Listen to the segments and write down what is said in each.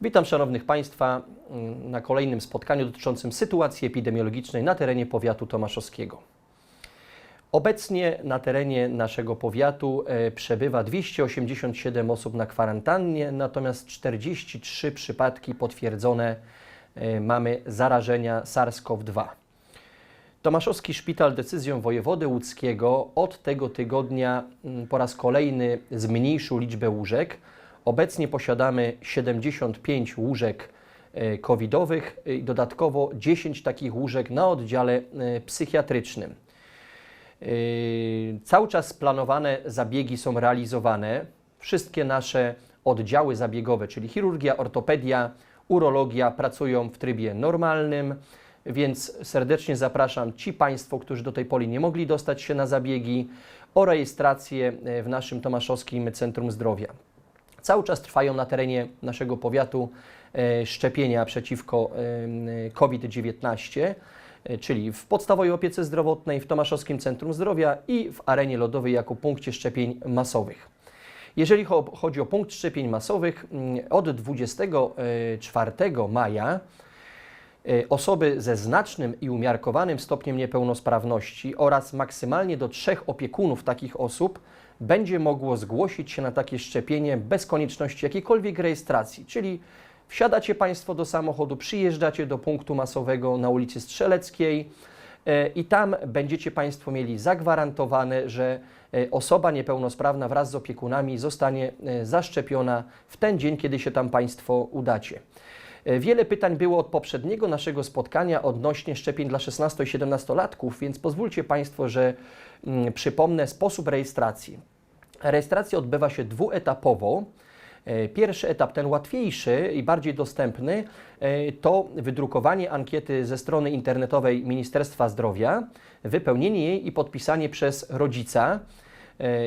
Witam szanownych Państwa mm, na kolejnym spotkaniu dotyczącym sytuacji epidemiologicznej na terenie powiatu tomaszowskiego. Obecnie na terenie naszego powiatu e, przebywa 287 osób na kwarantannie, natomiast 43 przypadki potwierdzone e, mamy zarażenia SARS-CoV-2. Tomaszowski Szpital decyzją wojewody łódzkiego od tego tygodnia mm, po raz kolejny zmniejszył liczbę łóżek. Obecnie posiadamy 75 łóżek e, covidowych i dodatkowo 10 takich łóżek na oddziale e, psychiatrycznym. Yy, Cały czas planowane zabiegi są realizowane. Wszystkie nasze oddziały zabiegowe, czyli chirurgia, ortopedia, urologia, pracują w trybie normalnym, więc serdecznie zapraszam ci Państwo, którzy do tej pory nie mogli dostać się na zabiegi, o rejestrację e, w naszym Tomaszowskim Centrum Zdrowia. Cały czas trwają na terenie naszego powiatu e, szczepienia przeciwko e, COVID-19, e, czyli w podstawowej opiece zdrowotnej, w Tomaszowskim Centrum Zdrowia i w arenie lodowej jako punkcie szczepień masowych. Jeżeli cho- chodzi o punkt szczepień masowych, od 24 maja e, osoby ze znacznym i umiarkowanym stopniem niepełnosprawności oraz maksymalnie do trzech opiekunów takich osób będzie mogło zgłosić się na takie szczepienie bez konieczności jakiejkolwiek rejestracji, czyli wsiadacie Państwo do samochodu, przyjeżdżacie do punktu masowego na ulicy Strzeleckiej e, i tam będziecie Państwo mieli zagwarantowane, że e, osoba niepełnosprawna wraz z opiekunami zostanie e, zaszczepiona w ten dzień, kiedy się tam Państwo udacie. E, Wiele pytań było od poprzedniego naszego spotkania odnośnie szczepień dla 16 i 17-latków, więc pozwólcie Państwo, że mm, przypomnę sposób rejestracji. Rejestracja odbywa się dwuetapowo. E, Pierwszy etap, ten łatwiejszy i bardziej dostępny, e, to wydrukowanie ankiety ze strony internetowej Ministerstwa Zdrowia, wypełnienie jej i podpisanie przez rodzica.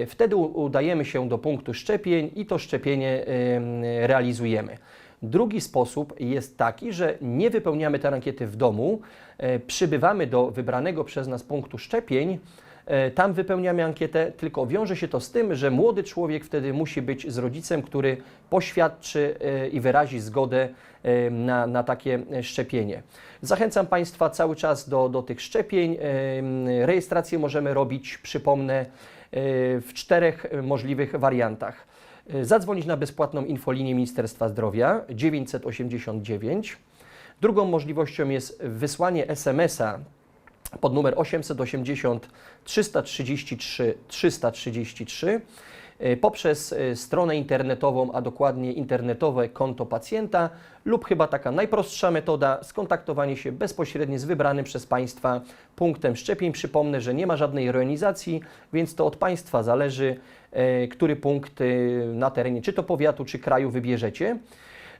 Wtedy udajemy się do punktu szczepień i to szczepienie em, realizujemy. Drugi sposób jest taki, że nie wypełniamy tej ankiety w domu, e, przybywamy do wybranego przez nas punktu szczepień, e, tam wypełniamy ankietę, tylko wiąże się to z tym, że młody człowiek wtedy musi być z rodzicem, który poświadczy e, i wyrazi zgodę na, na takie szczepienie. Zachęcam Państwa cały czas do, do tych szczepień. Rejestrację możemy robić, przypomnę, w czterech możliwych wariantach. E, Zadzwonić na bezpłatną infolinię Ministerstwa Zdrowia 989. Drugą możliwością jest wysłanie SMS-a pod numer 880 333 333 e, poprzez e, stronę internetową, a dokładnie internetowe konto pacjenta lub chyba taka najprostsza metoda skontaktowanie się bezpośrednio z wybranym przez Państwa punktem szczepień. Przypomnę, że nie ma żadnej rejonizacji, więc to od Państwa zależy, e, który punkt na terenie czy to powiatu, czy kraju wybierzecie.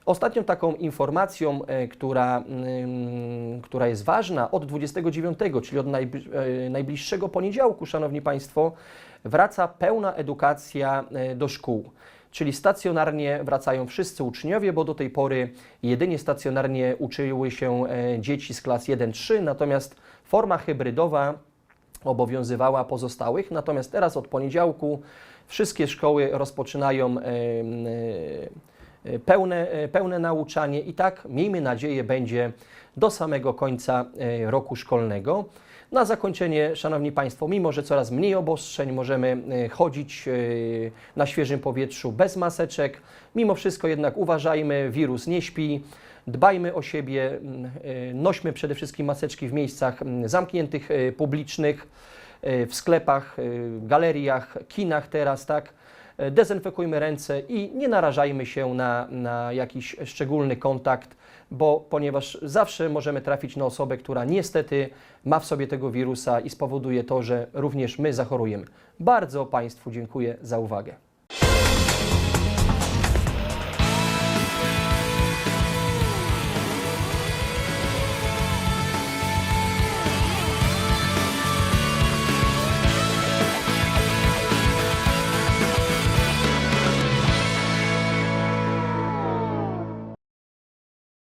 Ostatnią taką informacją, e, która, mm, która jest ważna, od 29, czyli od e, najbliższego poniedziałku, Szanowni Państwo, wraca pełna edukacja e, do szkół. Czyli stacjonarnie wracają wszyscy uczniowie, bo do tej pory jedynie stacjonarnie uczyły się dzieci z klas 1-3, natomiast forma hybrydowa obowiązywała pozostałych. Natomiast teraz od poniedziałku wszystkie szkoły rozpoczynają e, pełne, e, pełne nauczanie i tak, miejmy nadzieję, będzie do samego końca e, roku szkolnego. Na zakończenie, Szanowni Państwo, mimo że coraz mniej obostrzeń, możemy e, chodzić e, na świeżym powietrzu bez maseczek, mimo wszystko jednak uważajmy, wirus nie śpi, dbajmy o siebie, e, nośmy przede wszystkim maseczki w miejscach zamkniętych, e, publicznych, e, w sklepach, e, galeriach, kinach teraz, tak? E, Dezynfekujmy ręce i nie narażajmy się na, na jakiś szczególny kontakt, bo ponieważ zawsze możemy trafić na osobę, która niestety ma w sobie tego wirusa i spowoduje to, że również my zachorujemy. Bardzo Państwu dziękuję za uwagę.